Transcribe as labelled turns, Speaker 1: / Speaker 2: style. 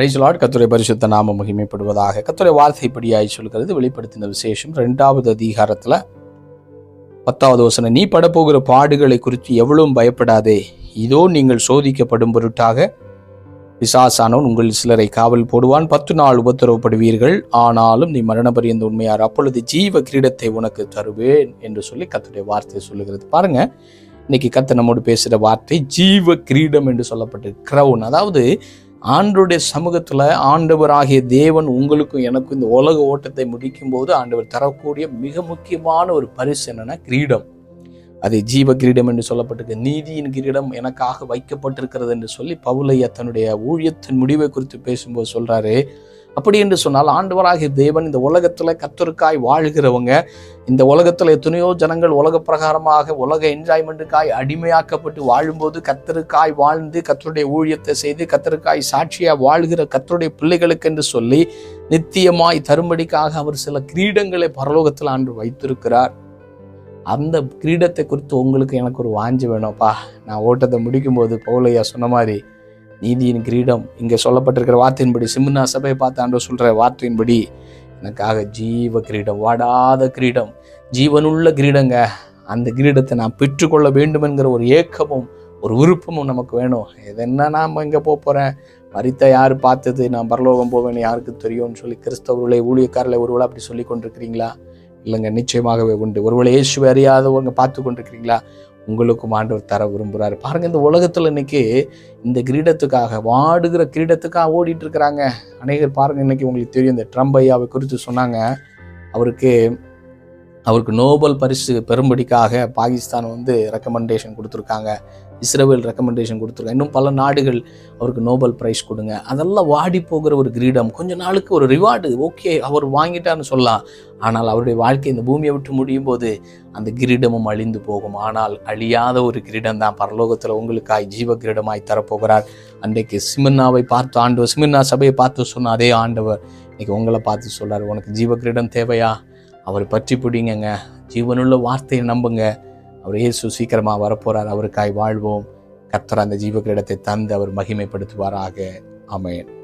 Speaker 1: ரைஸ்லாட் கத்துரை பரிசுத்த நாம மகிமைப்படுவதாக கத்துரை வார்த்தைப்படியாய் சொல்கிறது. வெளிப்படுத்தின விசேஷம் ரெண்டாவது அதிகாரத்தில் பத்தாவது வசனம். நீ படப்போகிற பாடுகளை குறித்து எவ்வளவும் பயப்படாதே. இதோ நீங்கள் சோதிக்கப்படும் பொருட்டாக விசாசானவன் உங்கள் சிலரை காவல் போடுவான். பத்து நாள் உபத்திரவப்படுவீர்கள். ஆனாலும் நீ மரண பரியந்த உண்மையார். அப்பொழுது ஜீவ கிரீடத்தை உனக்கு தருவேன் என்று சொல்லி கத்துடைய வார்த்தை சொல்லுகிறது. பாருங்க இன்னைக்கு கத்தை நம்மோடு பேசுகிற வார்த்தை ஜீவ கிரீடம் என்று சொல்லப்பட்டு கிரவுன் அதாவது ஆண்டவருடைய சமூகத்தில் ஆண்டவராகிய தேவன் உங்களுக்கும் எனக்கும் இந்த உலக ஓட்டத்தை முடிக்கும் போது ஆண்டவர் தரக்கூடிய மிக முக்கியமான ஒரு பரிசு என்னென்னா கிரீடம். அது ஜீவ கிரீடம் என்று சொல்லப்பட்டிருக்கு. நீதியின் கிரீடம் எனக்காக வைக்கப்பட்டிருக்கிறது என்று சொல்லி பவுலையா தன்னுடைய ஊழியத்தின் முடிவை குறித்து பேசும்போது சொல்கிறாரு அப்படி என்று சொன்னால் ஆண்டவராகிய தேவன் இந்த உலகத்தில் கத்தருக்காய் வாழ்கிறவங்க இந்த உலகத்தில் எத்தனையோ ஜனங்கள் உலக பிரகாரமாக உலக என்ஜாய்மெண்ட்டுக்காய் அடிமையாக்கப்பட்டு வாழும்போது கத்தருக்காய் வாழ்ந்து கத்தருடைய ஊழியத்தை செய்து கத்தருக்காய் சாட்சியாக வாழ்கிற கத்தருடைய பிள்ளைகளுக்கு என்று சொல்லி நித்தியமாய் தரும்படிக்காக அவர் சில கிரீடங்களை பரலோகத்தில் ஆண்டு வைத்திருக்கிறார். அந்த கிரீடத்தை குறித்து உங்களுக்கு எனக்கு ஒரு வாஞ்சி வேணும்ப்பா. நான் ஓட்டத்தை முடிக்கும்போது பவுலையா சொன்ன மாதிரி நீதியின் கிரீடம். இங்கே சொல்லப்பட்டிருக்கிற வார்த்தையின்படி சிம்னா சபையை பார்த்து ஆண்டவர் சொல்கிற வார்த்தையின்படி எனக்காக ஜீவ கிரீடம் வாடாத கிரீடம் ஜீவனுள்ள கிரீடங்க. அந்த கிரீடத்தை நான் பெற்றுக்கொள்ள வேண்டும் என்கிற ஒரு ஏக்கமும் ஒரு விருப்பமும் நமக்கு வேணும். இது நாம் இங்கே போக போகிறேன் மறித்த யார் பார்த்தது? நான் பரலோகம் போவேன் யாருக்கு தெரியும்னு சொல்லி கிறிஸ்தவர்களை ஊழியக்காரர்களை ஒருவேளை அப்படி சொல்லி கொண்டிருக்கிறீங்களா இல்லைங்க நிச்சயமாகவே உண்டு. ஒருவேளை இயேசுவை அறியாதவங்க பார்த்து கொண்டிருக்கிறீங்களா உங்களுக்கும் ஆண்டவர் தர விரும்புகிறாரு பாருங்க இந்த உலகத்தில் இன்னைக்கு இந்த கிரீடத்துக்காக வாடுகிற கிரீடத்துக்காக ஓடிட்டு இருக்கிறாங்க. அநேகர் பாருங்க இன்னைக்கு உங்களுக்கு தெரியும் இந்த ட்ரம்ப் ஐயாவை குறித்து சொன்னாங்க. அவருக்கு அவருக்கு நோபல் பரிசு பெறும்படிக்காக பாகிஸ்தான் வந்து ரெக்கமெண்டேஷன் கொடுத்துருக்காங்க. இஸ்ரேல் ரெக்கமெண்டேஷன் கொடுத்துருக்காங்க. இன்னும் பல நாடுகள் அவருக்கு நோபல் பிரைஸ் கொடுங்க. அதெல்லாம் வாடி போகிற ஒரு கிரீடம். கொஞ்ச நாளுக்கு ஒரு ரிவார்டு ஓகே அவர் வாங்கிட்டான்னு சொல்லலாம். ஆனால் அவருடைய வாழ்க்கை இந்த பூமியை விட்டு முடியும் போது அந்த கிரீடமும் அழிந்து போகும். ஆனால் அழியாத ஒரு கிரீடம் தான் பரலோகத்தில் உங்களுக்காய் ஜீவ கிரீடமாய் தரப்போகிறார். அன்றைக்கு சிமின்னாவை பார்த்து ஆண்டவர் சிமின்னா சபையை பார்த்து சொன்ன அதே ஆண்டவர் இன்னைக்கு உங்களை பார்த்து சொல்கிறார் உனக்கு ஜீவ கிரீடம் தேவையா? அவரை பற்றி பிடிங்கங்க. ஜீவனுள்ள வார்த்தையை நம்புங்க. அவர் இயேசு சீக்கிரமாக வரப்போறார். அவருக்காய் வாழ்வோம். கத்தர் அந்த ஜீவகிரீடத்தை தந்து அவர் மகிமைப்படுத்துவாராக. ஆமென்.